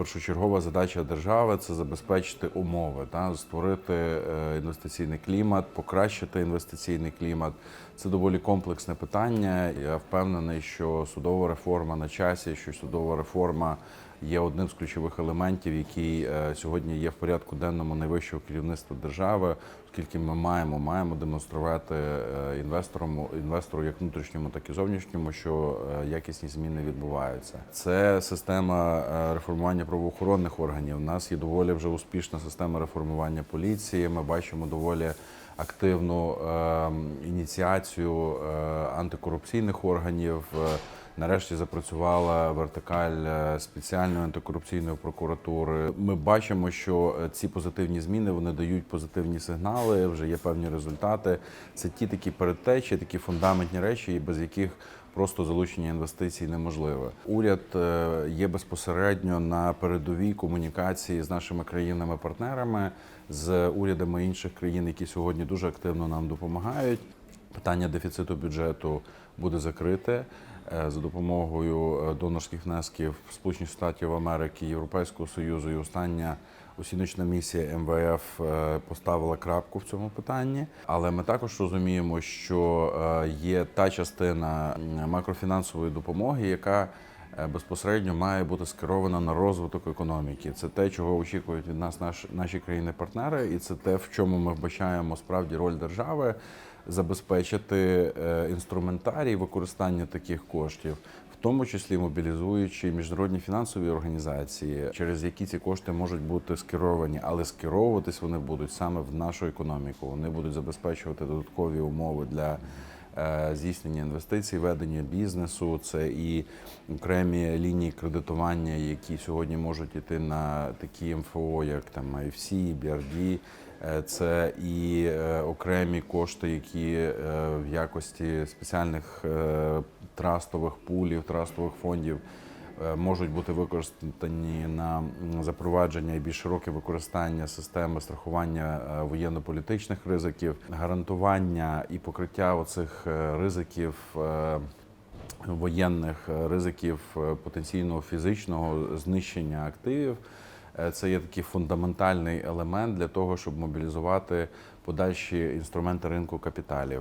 першочергова задача держави це забезпечити умови, та створити е, інвестиційний клімат, покращити інвестиційний клімат. Це доволі комплексне питання. Я впевнений, що судова реформа на часі, що судова реформа є одним з ключових елементів, який е, сьогодні є в порядку денному найвищого керівництва держави, оскільки ми маємо маємо демонструвати е, інвесторам інвестору як внутрішньому, так і зовнішньому, що якісні зміни відбуваються. Це система реформування правоохоронних органів. У нас є доволі вже успішна система реформування поліції. Ми бачимо доволі активну е, ініціацію е, антикорупційних органів. Нарешті запрацювала вертикаль е, спеціальної антикорупційної прокуратури. Ми бачимо, що е, ці позитивні зміни вони дають позитивні сигнали. Вже є певні результати. Це ті такі передтечі, такі фундаментні речі, без яких просто залучення інвестицій неможливе. Уряд е, є безпосередньо на передовій комунікації з нашими країнами-партнерами, з урядами інших країн, які сьогодні дуже активно нам допомагають. Питання дефіциту бюджету буде закрите е, за допомогою е, донорських внесків Сполучених Штатів Америки, Європейського Союзу. І остання оціночна місія МВФ е, поставила крапку в цьому питанні. Але ми також розуміємо, що є та частина макрофінансової допомоги, яка безпосередньо має бути скерована на розвиток економіки. Це те, чого очікують від нас наш, наші країни-партнери, і це те, в чому ми вбачаємо справді роль держави забезпечити е, інструментарій використання таких коштів. В тому числі мобілізуючи міжнародні фінансові організації, через які ці кошти можуть бути скеровані, але скеровуватись вони будуть саме в нашу економіку. Вони будуть забезпечувати додаткові умови для е, здійснення інвестицій, ведення бізнесу. Це і окремі лінії кредитування, які сьогодні можуть іти на такі МФО, як там IFC, BRD. Е, Це і е, окремі кошти, які е, в якості спеціальних е, трастових пулів, трастових фондів е, можуть бути використані на запровадження і більш широке використання системи страхування е, воєнно-політичних ризиків, гарантування і покриття оцих е, ризиків. е, Воєнних е, ризиків е, потенційного фізичного знищення активів Е, це є такий фундаментальний елемент для того, щоб мобілізувати подальші інструменти ринку капіталів.